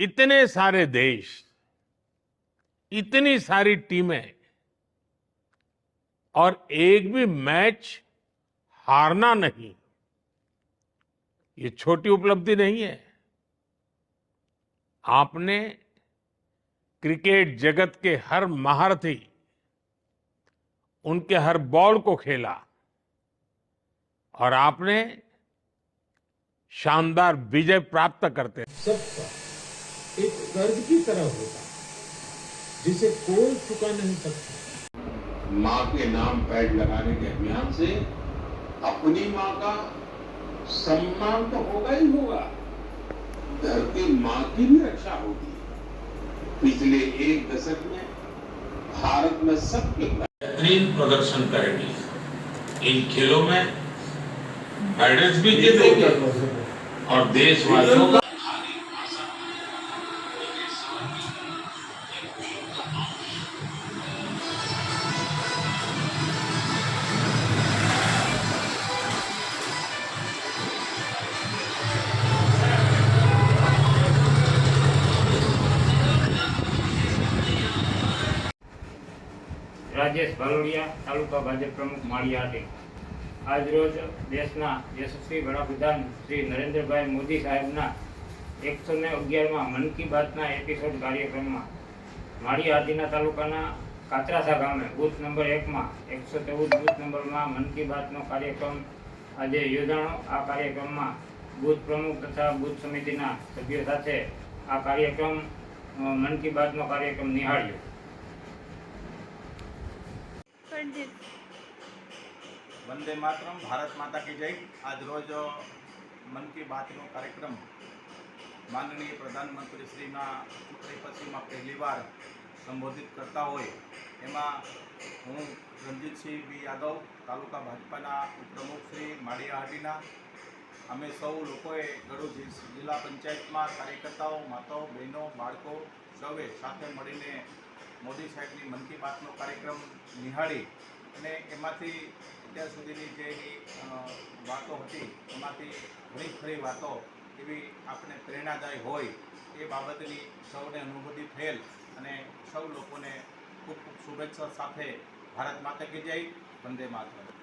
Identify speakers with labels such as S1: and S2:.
S1: इतने सारे देश, इतनी सारी टीमें और एक भी मैच हारना नहीं। ये छोटी उपलब्धि नहीं है। आपने क्रिकेट जगत के हर महारथी, उनके हर बॉल को खेला और आपने शानदार विजय प्राप्त करते।
S2: सबका एक कर्ज की तरह होता जिसे कोई चुका नहीं सकता।
S3: माँ के नाम पैड लगाने के अभियान से अपनी माँ का सम्मान तो होगा ही होगा। धरती माँ की भी रक्षा होगी। पिछले एक दशक में भारत में सबके बेहतरीन प्रदर्शन करेगी। इन खेलों में मेडल्स भी जीतेंगे और देशवासियों का
S4: રાજેશ ભાલોડિયા, તાલુકા ભાજપ પ્રમુખ માળિયાહાટી આજરોજ દેશના યશસ્વી વડાપ્રધાન શ્રી નરેન્દ્રભાઈ મોદી સાહેબના એકસો ને અગિયારમાં મન કી બાતના એપિસોડ કાર્યક્રમમાં માળિયાહાટીના તાલુકાના કાતરાસા ગામે બૂથ નંબર એકમાં એકસો ચૌદ બૂથ નંબરમાં મન કી બાતનો કાર્યક્રમ આજે યોજાણો. આ કાર્યક્રમમાં બૂથ પ્રમુખ તથા બૂથ સમિતિના સભ્યો સાથે આ કાર્યક્રમ મન કી બાતનો કાર્યક્રમ નિહાળ્યો.
S5: પંડિત
S6: વંદે માતરમ, ભારત માતા કી જય. આજ રોજ મન કી બાતનો કાર્યક્રમ માનનીય પ્રધાનમંત્રી શ્રીના ચૂંટણી પછીમાં પહેલીવાર સંબોધિત કરતા હોય. એમાં હું રણજીતસિંહ બી યાદવ, તાલુકા ભાજપાના ઉપપ્રમુખ શ્રી માળિયાહાટીના અમે સૌ લોકોએ ગળું જિલ્લા પંચાયતમાં કાર્યકર્તાઓ, માતાઓ, બહેનો, બાળકો સૌએ સાથે મળીને મોદી સાહેબની મન કી બાતનો કાર્યક્રમ નિહાળી અને એમાંથી અત્યાર સુધીની જે વાતો હતી, એમાંથી ઘણી ખરી વાતો એવી આપણે પ્રેરણાદાયી હોય એ બાબતની સૌને અનુભૂતિ થયેલ અને સૌ લોકોને ખૂબ ખૂબ શુભેચ્છા સાથે ભારત માતા કી જય, વંદે માતરમ.